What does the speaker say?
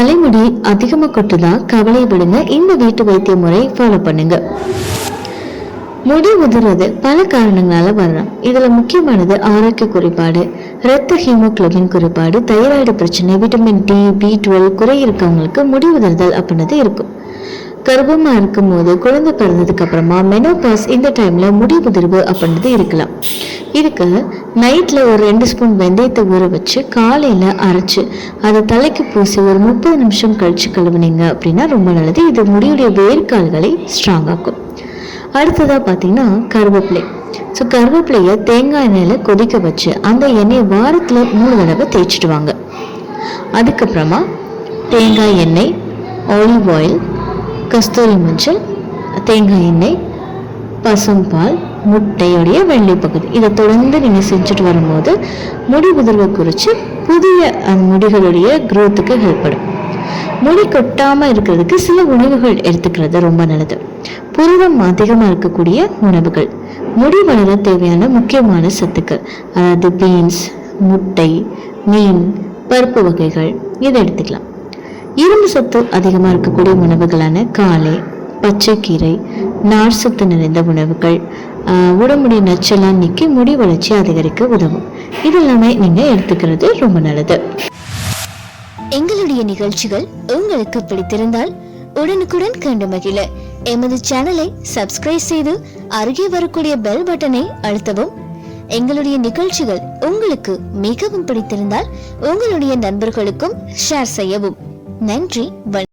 தலைமுடி அதிகமா கொட்டுதா கவலை விடுங்க. இந்த வீட்டு வைத்திய முறை ஃபாலோ பண்ணுங்க. முடி உதிர்றது பல காரணங்களால வரலாம். இதுல முக்கியமானது ஆரோக்கிய குறைபாடு இரத்த ஹீமோகுளோபின் குறைபாடு தைராய்டு பிரச்சனை விட்டமின் டி பி டுவெல் குறை இருக்கவங்களுக்கு முடி உதிர்தல் அப்படின்றது இருக்கும். கர்ப்பமா இருக்கும்போது குழந்தை பிறந்ததுக்கு அப்புறமா மெனோபாஸ் இந்த டைம்ல முடி உதிர்வு அப்படின்றது இருக்கலாம். இதுக்கு நைட்டில் ஒரு ரெண்டு ஸ்பூன் வெந்தயத்தை ஊற வச்சு காலையில் அரைச்சி அதை தலைக்கு பூசி ஒரு முப்பது நிமிஷம் கழித்து கழுவுனீங்க அப்படின்னா ரொம்ப நல்லது. இது முடியுடைய வேர்க்கால்களை ஸ்ட்ராங் ஆக்கும். பார்த்தீங்கன்னா கருவேப்பிலை. ஸோ கருவேப்பிலையை தேங்காய் எண்ணெயில் கொதிக்க வச்சு அந்த எண்ணெயை வாரத்தில் மூணு தடவை தேய்ச்சிட்டு வாங்க அதுக்கப்புறமா தேங்காய் எண்ணெய் ஆலிவ் ஆயில் கஸ்தூரி மஞ்சள் தேங்காய் எண்ணெய் பசும்பால் முட்டையுடைய வெள்ளை பகுதி. இதை தொடர்ந்து நீங்கள் செஞ்சுட்டு வரும்போது முடி உதிர்வை குறித்து புதிய அந்த முடிகளுடைய growth-க்கு ஹெல்ப் பண்ணும் முடி கொட்டாமல் இருக்கிறதுக்கு சில உணவுகள் எடுத்துக்கிறது ரொம்ப நல்லது. புரதம் அதிகமாக இருக்கக்கூடிய உணவுகள். முடி வளர தேவையான முக்கியமான சத்துக்கள். அதாவது பீன்ஸ் முட்டை மீன் பருப்பு வகைகள் இதை எடுத்துக்கலாம். இரும்பு சத்து அதிகமாக இருக்கக்கூடிய உணவுகளான காலை பச்சைக்கீரை நார்சத்து நிறைந்த உணவுகள். ஆஹ், உடம்புடைய நச்செல்லாம் நீக்கி முடி வளர்ச்சி அதிகரிக்க உதவும். இதெல்லாமே நீங்கள் எடுத்துக்கிறது ரொம்ப நல்லது. எங்களுடைய நிகழ்ச்சிகள் உங்களுக்கு பிடித்திருந்தால் உடனுக்குடன் கண்டு மகிழ. எமது சேனலை சப்ஸ்கிரைப் செய்து அருகே வரக்கூடிய பெல் பட்டனை அழுத்தவும். எங்களுடைய நிகழ்ச்சிகள் உங்களுக்கு மிகவும் பிடித்திருந்தால் உங்களுடைய நண்பர்களுக்கும் ஷேர் செய்யவும். நன்றி வணக்கம்.